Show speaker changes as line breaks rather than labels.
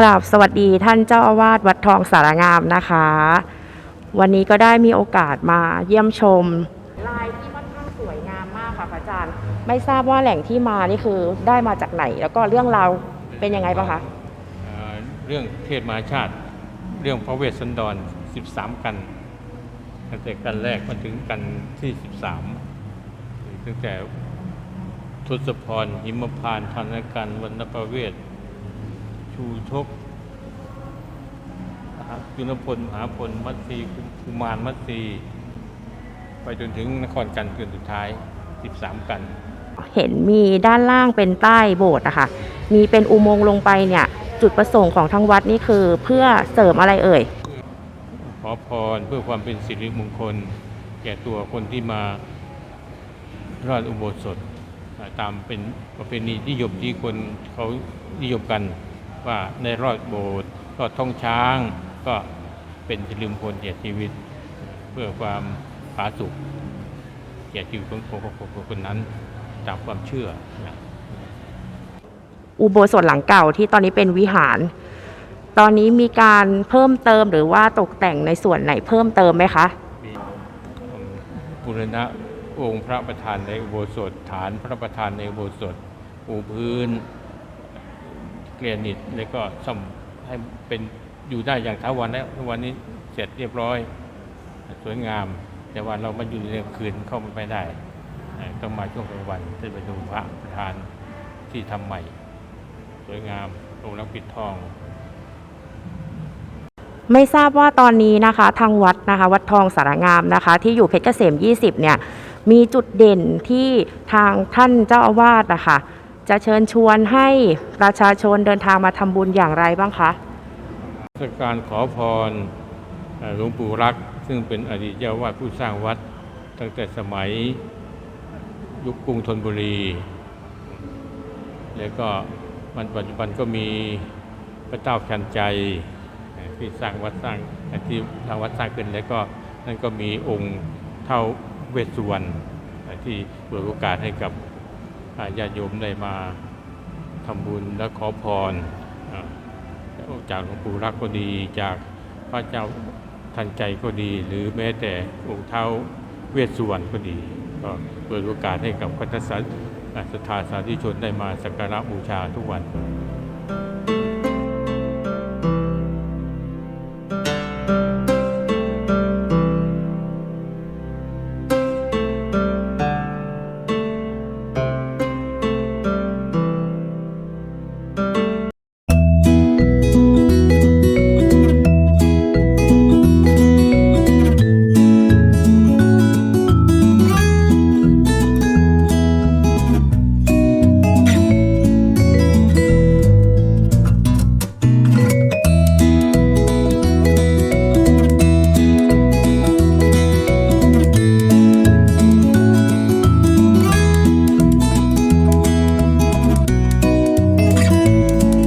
กราบสวัสดีท่านเจ้าอาวาสวัดทองสารงามนะคะ วันนี้ก็ได้มีโอกาสมาเยี่ยมชม ลายที่ค่อนข้างสวยงามมากค่ะพระอาจารย์ ไม่ทราบว่าแหล่งที่มานี่คือได้มาจากไหน แล้วก็เรื่องราวเป็นยังไงบ้างคะ
เอ่อเรื่องเทศมหาชาติ เรื่องพระเวสสันดร 13 กันตั้งแต่กันแรกมาถึงกันที่ 13ตั้งแต่ทศพรหิมพานต์ธนกันวรรณประเวศ ชูชกจุลพลมหาพลมัตสีกุมารมัตสีไปจนถึงนครกันเกือนสุดท้าย 13 กัน
เห็นมีด้านล่างเป็นใต้โบสถ์อะค่ะ มีเป็นอุโมงค์ลงไปเนี่ย จุดประสงค์ของทางวัดนี่คือเพื่อเสริมอะไรเอ่ย
ขอพรเพื่อความเป็นสิริมงคล แก่ตัวคนที่มารอดอุโบสถอ่าตามเป็นประเพณีนิยมที่คนเขานิยมกัน ว่าในรอดโบสถ์รอดท้องช้างก็เป็นสิริมงคลแก่ชีวิต เพื่อความผาสุกแก่ชีวิตของคนคนคนนั้นตามความเชื่อนะ
อุโบสถหลังเก่าที่ตอนนี้เป็นวิหาร ตอนนี้มีการเพิ่มเติมหรือว่าตกแต่งในส่วนไหนเพิ่มเติมไหมคะ
มีบุรณะองค์พระประธานในอุโบสถฐานพระประธานในอุโบสถปูพื้นเกลียนิตแล้วก็ซ่อมให้เป็นอยู่ได้อย่างท้าวันแล้ววันนี้เสร็จเรียบร้อย สวยงาม แต่ว่าเรามาอยู่ในคืนเข้าไม่ได้ ต้องมาช่วงกลางวันจะไปดูพระประธานที่ทำใหม่ สวยงามองค์ลักปิดทอง
ไม่ทราบว่าตอนนี้นะคะ ทางวัดนะคะ วัดทองสารงามนะคะ ที่อยู่เพชรเกษม 20 เนี่ย มีจุดเด่นที่ทางท่านเจ้าอาวาสนะคะ จะเชิญชวนให้ประชาชนเดินทางมาทำบุญอย่างไรบ้างคะ
กาลขอพรหลวงปู่รัก ซึ่งเป็นอดีตเจ้าวาดผู้สร้างวัด ตั้งแต่สมัยยุคกรุงธนบุรี แล้วก็มันปัจจุบันก็มีพระเจ้าชันใจที่สร้างวัดสร้างที่ทางวัดสร้างขึ้นแล้วก็นั่นก็มีองค์เท่าเวสสุวรรณที่เปิดโอกาสให้กับ ญาติโยมได้มาทำบุญและขอพรจากหลวงปู่รักก็ดี จากพระเจ้าทันใจก็ดี หรือแม้แต่องค์เท้าเวสสุวรรณก็ดี ก็เปิดโอกาสให้กับคัทสัตศรัทธาสาธุชนได้มาสักการะบูชาทุกวัน